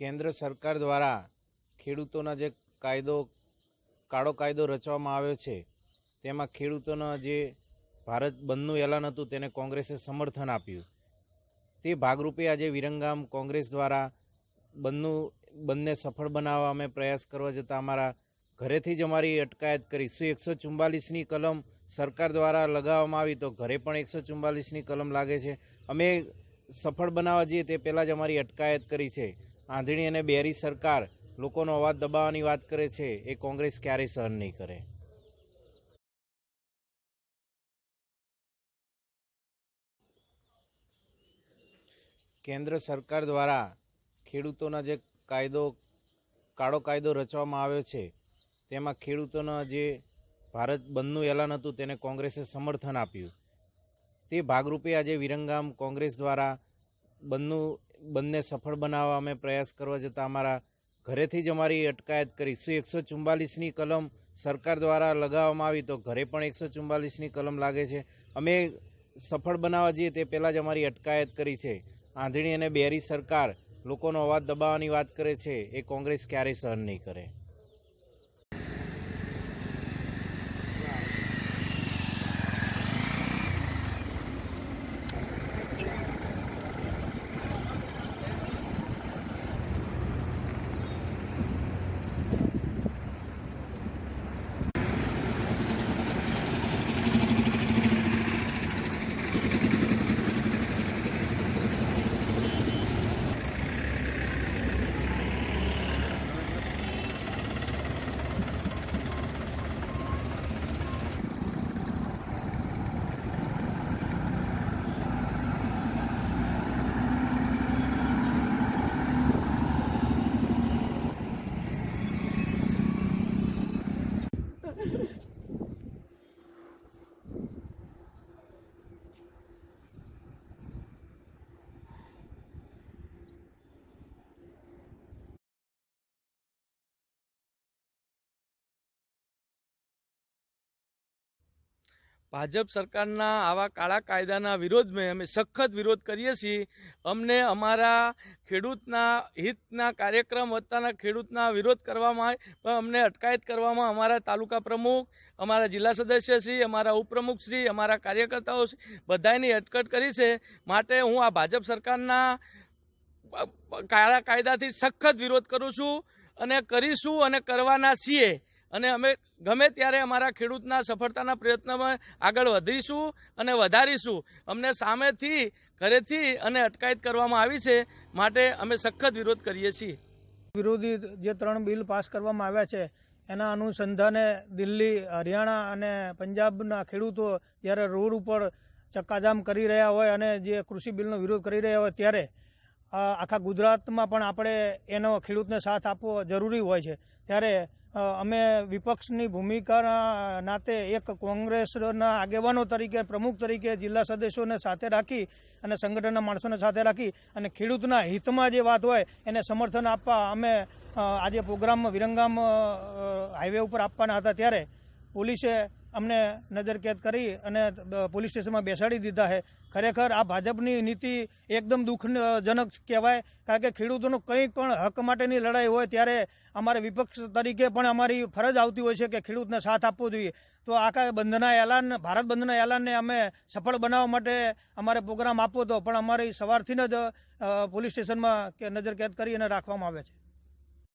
કેન્દ્ર સરકાર દ્વારા ખેડૂતોના જે કાયદો, કાળો કાયદો રચવામાં આવ્યો છે, તેમાં ખેડૂતોના જે ભારત બંધનું એલાન હતું તેને કોંગ્રેસે સમર્થન આપ્યું. તે ભાગરૂપે આજે વિરંગામ કોંગ્રેસ દ્વારા બંધનું બંને સફળ બનાવવા અમે પ્રયાસ કરવા જતાં અમારા ઘરેથી જ અમારી અટકાયત કરી. શું એકસો ચુમ્બાલીસની કલમ સરકાર દ્વારા લગાવવામાં આવી તો ઘરે પણ એકસો ચુમ્બાલીસની કલમ લાગે છે? અમે સફળ બનાવવા જઈએ તે પહેલાં જ અમારી અટકાયત કરી છે. આંધળી અને બેરી સરકાર લોકોનો અવાજ દબાવવાની વાત કરે છે, એ કોંગ્રેસ ક્યારેય સહન નહીં કરે. કેન્દ્ર સરકાર દ્વારા ખેડૂતોના જે કાયદો, કાળો કાયદો રચવામાં આવ્યો છે, તેમાં ખેડૂતોના જે ભારત બંધનું એલાન હતું, તેને કોંગ્રેસે સમર્થન આપ્યું. તે ભાગરૂપે આજે વિરંગામ કોંગ્રેસ દ્વારા બંધનું બંધને સફળ બનાવવા અમે પ્રયાસ કરવા જતાં અમારા ઘરેથી જ અમારી અટકાયત કરી. શું એકસો ચુમ્બાલીસની કલમ સરકાર દ્વારા લગાવવામાં આવી તો ઘરે પણ એકસો ચુમ્બાલીસની કલમ લાગે છે. અમે સફળ બનાવવા જઈએ તે પહેલાં જ અમારી અટકાયત કરી છે. આંધળી અને બેરી સરકાર લોકોનો અવાજ દબાવવાની વાત કરે છે. એ કોંગ્રેસ ક્યારેય સહન નહીં કરે. ભાજપ સરકારના આવા કાળા કાયદાના વિરોધમાં અમે સખત વિરોધ કરીએ છીએ. અમને અમારા ખેડૂતના હિતના કાર્યક્રમ વત્તાના ખેડૂતના વિરોધ કરવામાં પણ અમને અટકાયત કરવામાં અમારા તાલુકા પ્રમુખ, અમારા જિલ્લા સદસ્યશ્રી અમારા ઉપપ્રમુખશ્રી અમારા કાર્યકર્તાઓ બધાની અટકટ કરી છે. માટે હું આ ભાજપ સરકારના કાળા કાયદાથી સખત વિરોધ કરું છું અને કરીશું અને કરવાના છીએ. અને અમે ગમે ત્યારે અમારા ખેડૂતના સફળતાના પ્રયત્નમાં આગળ વધીશું અને વધારીશું, અમને સામેથી, ઘરેથી અને અટકાયત કરવામાં આવી છે માટે અમે સખત વિરોધ કરીએ છીએ. વિરોધી જે ત્રણ બિલ પાસ કરવામાં આવ્યા છે, એના અનુસંધાને દિલ્હી, હરિયાણા અને પંજાબના ખેડૂતો જ્યારે રોડ ઉપર ચક્કાજામ કરી રહ્યા હોય અને જે કૃષિ બિલનો વિરોધ કરી રહ્યા હોય ત્યારે આખા ગુજરાતમાં પણ આપણે એનો ખેડૂતને સાથ આપવો જરૂરી હોય છે. ત્યારે અમે વિપક્ષની ભૂમિકા નાતે એક કોંગ્રેસના આગેવાનો તરીકે, પ્રમુખ તરીકે જિલ્લા સદસ્યોને સાથે રાખી અને સંગઠનના માણસોને સાથે રાખી અને ખેડૂતના હિતમાં જે વાત હોય એને સમર્થન આપવા અમે આજે પ્રોગ્રામ વિરંગામ હાઈવે ઉપર આપવાના હતા ત્યારે પોલીસે અમને નજરકેદ કરી અને પોલીસ સ્ટેશનમાં બેસાડી દીધા છે. ખરેખર આ ભાજપની નીતિ એકદમ દુઃખજનક કહેવાય, કારણ કે ખેડૂતોનો કંઈ પણ હક માટેની લડાઈ હોય ત્યારે અમારે વિપક્ષ તરીકે પણ અમારી ફરજ આવતી હોય છે કે ખેડૂતને સાથ આપવો જોઈએ. તો આખા બંધના એલાન, ભારત બંધના એલાનને અમે સફળ બનાવવા માટે અમારે પ્રોગ્રામ આપવો હતો, પણ અમારી સવારથી જ પોલીસ સ્ટેશનમાં કે નજરકેદ કરી અને રાખવામાં આવે છે.